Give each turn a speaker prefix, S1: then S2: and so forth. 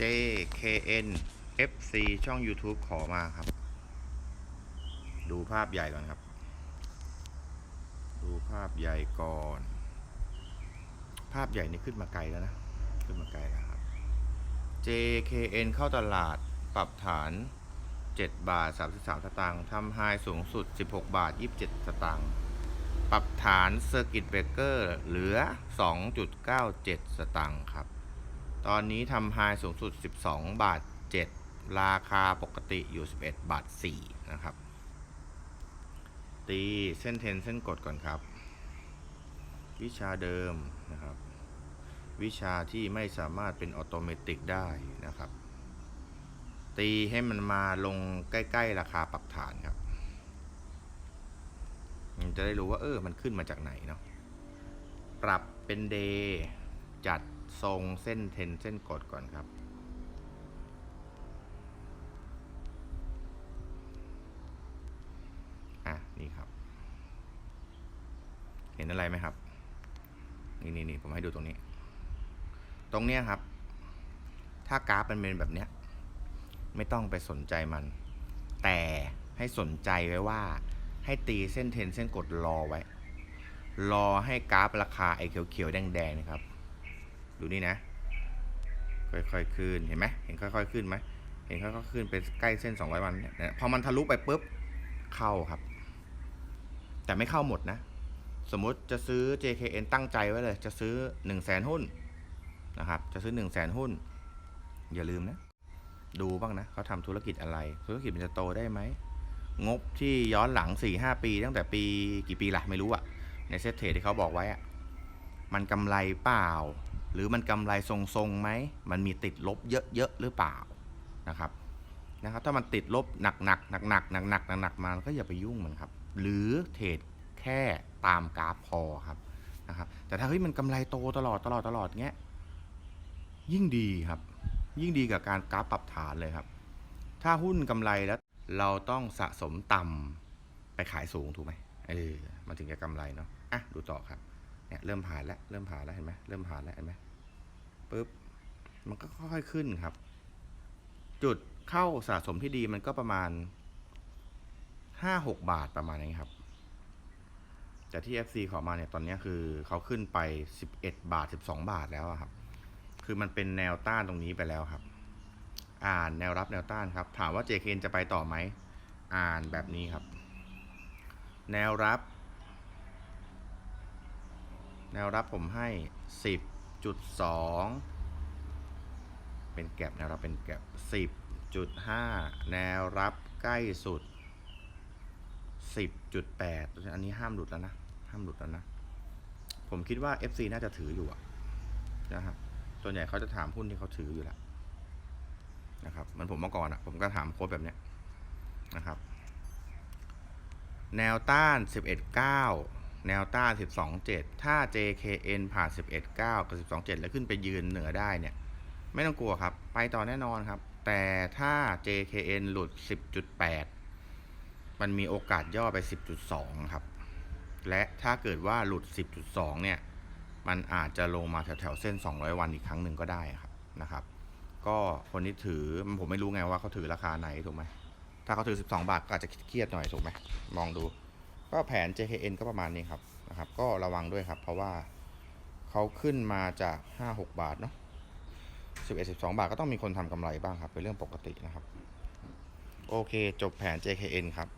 S1: JKN FC ช่อง YouTube ขอมาครับ ดูภาพใหญ่ก่อนครับ ดูภาพใหญ่ก่อน ภาพใหญ่นี่ขึ้นมาไกลแล้วนะ ขึ้นมาไกลแล้วครับ JKN เข้าตลาดปรับฐาน 7 บาท 33 สตางค์ทำไฮสูงสุด 16 บาท 27 สตางค์ปรับฐานเซอร์กิตเบรกเกอร์เหลือ 2.97 สตางค์ครับ ตอนนี้ทำไฮสูงสุด 12 บาท 7 ราคาปกติอยู่ 11 บาท 4 นะครับ ตีเส้นเทนเส้นกดก่อนครับ วิชาเดิมนะครับ วิชาที่ไม่สามารถเป็นออโตเมติกได้นะครับ ตีให้มันมาลงใกล้ ๆ ราคาปรับฐานครับมันจะได้รู้ว่าเออมันขึ้นมาจากไหนเนาะปรับเป็นเดย์จัด ทรงเส้นเทนเส้นกดก่อนครับ อะ นี่ครับ เห็นอะไรไหมครับ นี่นี่นี่ผมให้ดูตรงนี้ ตรงเนี้ยครับ ถ้ากราฟมันเป็นแบบเนี้ย ไม่ต้องไปสนใจมัน แต่ให้สนใจไว้ว่า ให้ตีเส้นเทนเส้นกดรอไว้ รอให้กราฟราคาไอ้เขียวๆแดงๆนะครับ ดูนี่นะ ค่อยๆขึ้นเห็นไหมเห็นค่อย ๆ ขึ้นไหมเห็นค่อยๆขึ้นเป็นใกล้เส้น 200 วันเนี่ยเนี่ยพอมันทะลุไปปุ๊บเข้าครับ แต่ไม่เข้าหมดนะ สมมุติจะซื้อ JKN ตั้งใจไว้เลย จะซื้อ 1 0 0 0 0แสนหุ้นนะครับ จะซื้อ 1 0 0 0 0แสนหุ้น อย่าลืมนะ ดูบ้างนะเขาทำธุรกิจอะไร ธุรกิจมันจะโตได้ไหมงบที่ย้อนหลัง 4-5 ปี ตั้งแต่ปีกี่ปีละไม่รู้อะในเซตเทรดที่เขาบอกไว้อะมันกำไรเปล่า หรือมันกำไรทรงๆไหมมันมีติดลบเยอะๆหรือเปล่านะครับนะครับ ถ้ามันติดลบหนักๆหนักๆหนักๆหนักๆหนักๆมาก็อย่าไปยุ่งมันครับ หรือเทรดแค่ตามกราฟพอครับนะครับแต่ถ้าเฮ้ยมันกำไรโตตลอดตลอดตลอดเงี้ยยิ่งดีครับ ยิ่งดีกับการกราฟปรับฐานเลยครับ ถ้าหุ้นกำไรแล้วเราต้องสะสมต่ำไปขายสูงถูกไหมเออมันถึงจะกำไรเนาะอะดูต่อครับ เนี่ยเริ่มผ่านแล้วเริ่มผ่านแล้วเห็นไหมเริ่มผ่านแล้วเห็นไหมปุ๊บมันก็ค่อยๆขึ้นครับ จุดเข้าสะสมที่ดีมันก็ประมาณห้าหกบาทประมาณนี้ครับ แต่ที่ FC ขอมาเนี่ยตอนนี้คือเขาขึ้นไป11บเอ็ดบาท12บสองบาทแล้วอะครับ คือมันเป็นแนวต้านตรงนี้ไปแล้วครับ อ่านแนวรับแนวต้านครับ ถามว่า JKN จะไปต่อไหม อ่านแบบนี้ครับ แนวรับ แนวรับผมให้ 10.2 เป็นแก็บแนวรับเป็นแก็บ10.5 แนวรับใกล้สุด 10.8 อันนี้ห้ามหลุดแล้วนะ ห้ามหลุดแล้วนะ ผมคิดว่า FC น่าจะถืออยู่อะนะครับส่วนใหญ่เขาจะถามหุ้นที่เขาถืออยู่แล้วนะครับเหมันผมเมื่อก่อนอะผมก็ถามโค้ดแบบเนี้ยนะครับ แนวต้าน 11.9 แนวต้าน 12.7 ถ้า JKN ผ่าน 11.9 กับ 12.7 แล้วขึ้นไปยืนเหนือได้เนี่ย ไม่ต้องกลัวครับ ไปต่อแน่นอนครับ แต่ถ้า JKN หลุด 10.8 มันมีโอกาสย่อไป 10.2 ครับ และถ้าเกิดว่าหลุด 10.2 เนี่ย มันอาจจะลงมาแถวๆเส้น 200 วันอีกครั้งหนึ่งก็ได้ครับนะครับ ก็คนที่ถือผมไม่รู้ไงว่าเขาถือราคาไหนถูกไหมถ้าเขาถือ 12 บาทก็อาจจะเครียดหน่อยถูกไหมมองดู ก็แผน JKN ก็ประมาณนี้ครับนะครับ ก็ระวังด้วยครับ เพราะว่าเขาขึ้นมาจาก 5-6 บาทเนาะ11 12 บาทก็ต้องมีคนทำกำไรบ้างครับ เป็นเรื่องปกตินะครับ โอเค จบแผน JKN ครับ